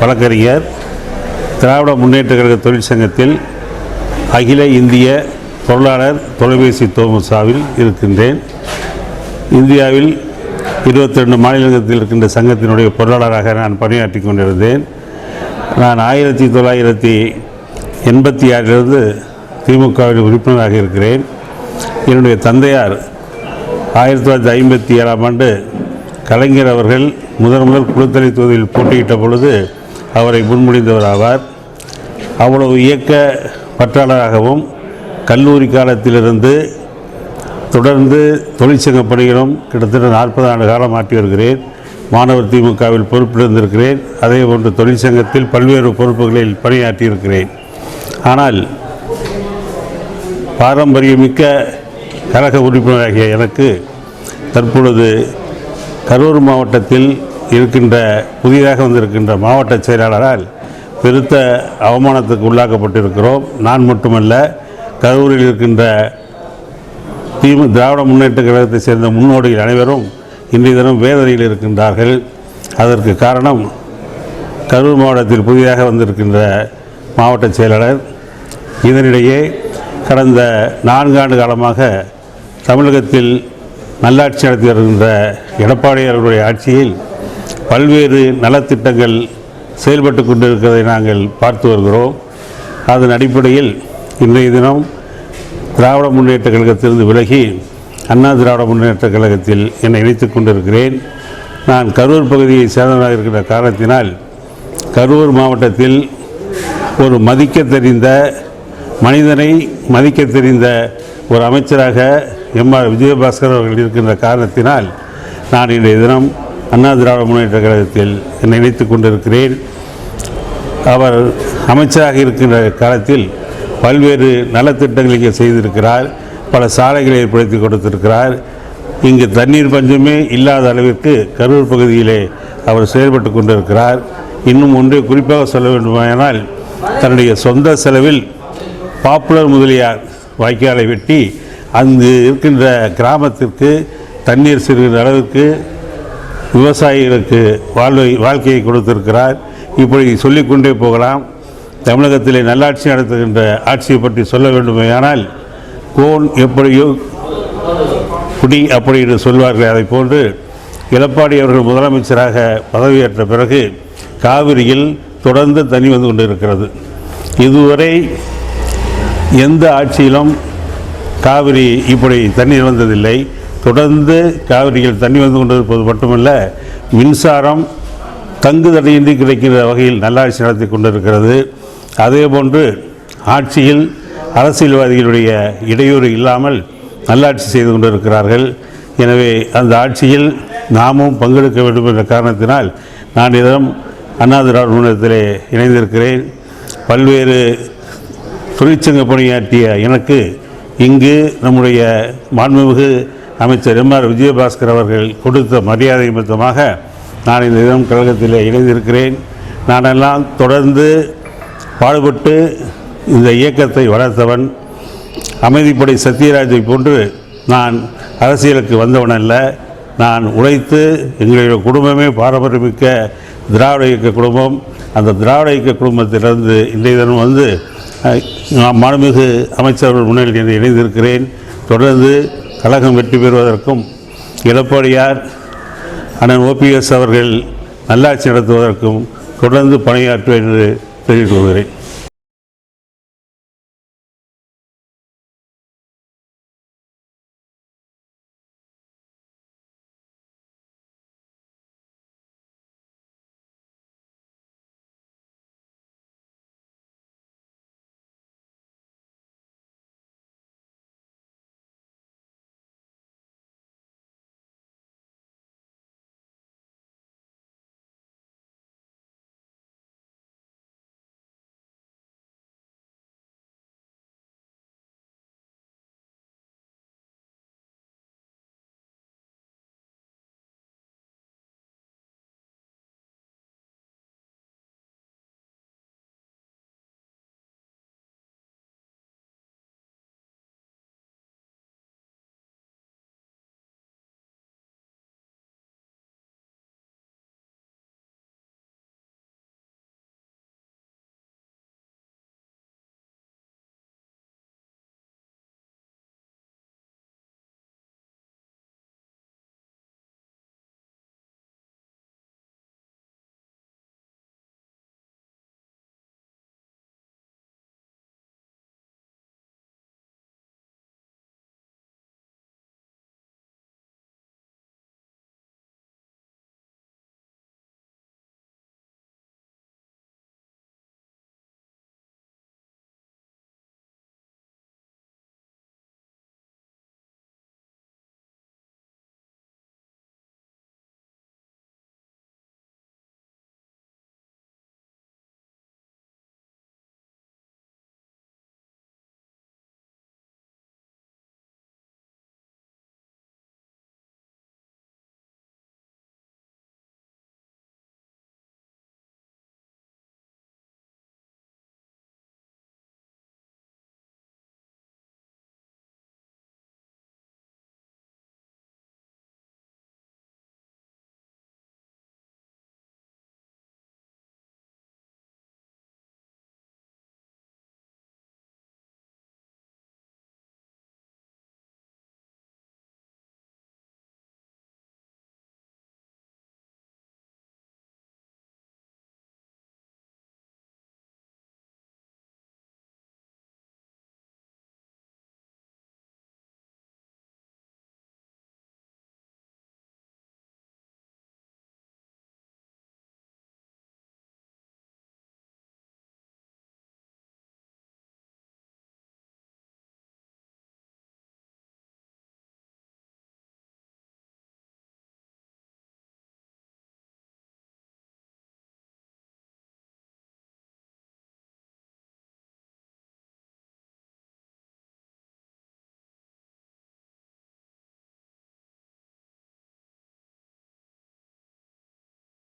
வழக்கறிஞர் திராவிட முன்னேற்ற கழக தொழிற்சங்கத்தில் அகில இந்திய பொருளாளர் தொலைபேசி தோமுசாவில் இருக்கின்றேன். இந்தியாவில் 22 மாநிலத்தில் இருக்கின்ற சங்கத்தினுடைய பொருளாளராக நான் பணியாற்றி கொண்டிருந்தேன். நான் ஆயிரத்தி தொள்ளாயிரத்தி எண்பத்தி ஆறிலிருந்து திமுகவில் உறுப்பினராக இருக்கிறேன். என்னுடைய தந்தையார் ஆயிரத்தி தொள்ளாயிரத்தி ஐம்பத்தி ஏழாம் ஆண்டு கலைஞர் அவர்கள் முதன் முதல் குழுத்தலை தொகுதியில் போட்டியிட்ட பொழுது அவரை முன்மொழிந்தவர் ஆவார் அவ்வளவு இயக்க பற்றாளராகவும் கல்லூரி காலத்திலிருந்து தொடர்ந்து தொழிற்சங்க பணிகளும் கிட்டத்தட்ட நாற்பது ஆண்டு காலம் ஆற்றி வருகிறேன். மாணவர் திமுகவில் பொறுப்பிலிருந்திருக்கிறேன். அதே போன்று தொழிற்சங்கத்தில் பல்வேறு பொறுப்புகளில் பணியாற்றியிருக்கிறேன் ஆனால் பாரம்பரியமிக்க கழக உறுப்பினராகிய எனக்கு தற்பொழுது கரூர் மாவட்டத்தில் இருக்கின்ற புதிதாக வந்திருக்கின்ற மாவட்ட செயலாளரால் பெருத்த அவமானத்துக்கு உள்ளாக்கப்பட்டிருக்கிறோம். நான் மட்டுமல்ல கரூரில் இருக்கின்ற திமு திராவிட முன்னேற்ற கழகத்தை சேர்ந்த முன்னோடிகள் அனைவரும் இன்றைய தினம் வேதனையில் இருக்கின்றார்கள். அதற்கு காரணம் கரூர் மாவட்டத்தில் புதிதாக வந்திருக்கின்ற மாவட்ட செயலாளர். இதனிடையே கடந்த நான்காண்டு காலமாக தமிழகத்தில் நல்லாட்சி நடத்தி வருகின்ற எடப்பாடி அவர்களுடைய ஆட்சியில் பல்வேறு நலத்திட்டங்கள் செயல்பட்டு கொண்டிருக்கிறதை நாங்கள் பார்த்து வருகிறோம். அதன் அடிப்படையில் இன்றைய தினம் திராவிட முன்னேற்ற கழகத்திலிருந்து விலகி அண்ணா திராவிட முன்னேற்ற கழகத்தில் என்னை இணைத்துக் கொண்டிருக்கிறேன். நான் கரூர் பகுதியை சேர்ந்ததாக இருக்கிற காரணத்தினால் கரூர் மாவட்டத்தில் ஒரு மதிக்க தெரிந்த மனிதனை மதிக்க தெரிந்த ஒரு அமைச்சராக எம் ஆர் விஜயபாஸ்கர் அவர்கள் இருக்கின்ற காரணத்தினால் நான் இன்றைய தினம் அண்ணா திராவிட முன்னேற்ற கழகத்தில் நினைத்து கொண்டிருக்கிறேன். அவர் அமைச்சராக இருக்கின்ற காலத்தில் பல்வேறு நலத்திட்டங்களை இங்கே செய்திருக்கிறார். பல சாலைகளை ஏற்படுத்தி கொடுத்திருக்கிறார். இங்கு தண்ணீர் பஞ்சமே இல்லாத அளவிற்கு கரூர் பகுதியிலே அவர் செயல்பட்டு கொண்டிருக்கிறார். இன்னும் ஒன்றை குறிப்பாக சொல்ல வேண்டுமானால் தன்னுடைய சொந்த செலவில் பாப்புலர் முதலியார் வாய்க்காலை வெட்டி அங்கு இருக்கின்ற கிராமத்திற்கு தண்ணீர் சிறுகிற அளவுக்கு விவசாயிகளுக்கு வாழ்வை வாழ்க்கையை கொடுத்திருக்கிறார். இப்படி சொல்லிக்கொண்டே போகலாம். தமிழகத்திலே நல்லாட்சி நடத்துகின்ற ஆட்சியை பற்றி சொல்ல வேண்டுமேயானால் கோன் எப்படியோ குடி அப்படி என்று சொல்வார்கள். அதை போன்று எடப்பாடி அவர்கள் முதலமைச்சராக பதவியேற்ற பிறகு காவிரியில் தொடர்ந்து தண்ணி வந்து கொண்டிருக்கிறது. இதுவரை எந்த ஆட்சியிலும் காவிரி இப்படி தண்ணீர் வந்ததில்லை. தொடர்ந்து காவிரியில் தண்ணி வந்து கொண்டிருப்பது மட்டுமல்ல மின்சாரம் தங்கு தடையின்றி கிடைக்கிற வகையில் நல்லாட்சி நடத்தி கொண்டிருக்கிறது. அதேபோன்று ஆட்சியில் அரசியல்வாதிகளுடைய இடையூறு இல்லாமல் நல்லாட்சி செய்து கொண்டிருக்கிறார்கள். எனவே அந்த ஆட்சியில் நாமும் பங்கெடுக்க வேண்டும் என்ற காரணத்தினால் நான் இதம் அண்ணா திராவிட முன்னேற்றத்திலே இணைந்திருக்கிறேன். பல்வேறு தொழிற்சங்க பணியாற்றிய எனக்கு இங்கு நம்முடைய மாண்புமிகு அமைச்சர் எம் ஆர் விஜயபாஸ்கர் அவர்கள் கொடுத்த மரியாதை நிமித்தமாக நான் இந்த தினம் கழகத்தில் இணைந்திருக்கிறேன். நானெல்லாம் தொடர்ந்து பாடுபட்டு இந்த இயக்கத்தை வளர்த்தவன் அமைதிப்படை சத்யராஜை போன்று நான் அரசியலுக்கு வந்தவன் அல்ல. நான் உழைத்து எங்களுடைய குடும்பமே பாரம்பரியமிக்க திராவிட இயக்க குடும்பம். அந்த திராவிட இயக்க குடும்பத்திலிருந்து இன்றைய தினம் வந்து நான் மாண்புமிகு அமைச்சர்கள் முன்னிலையில் இணைந்திருக்கிறேன். தொடர்ந்து கழகம் வெற்றி பெறுவதற்கும் எடப்பாடியார் அண்ணன் ஓபிஎஸ் அவர்கள் நல்லாட்சி நடத்துவதற்கும் தொடர்ந்து பணியாற்றுவேன் என்று தெரிவித்துக் கொள்கிறேன்.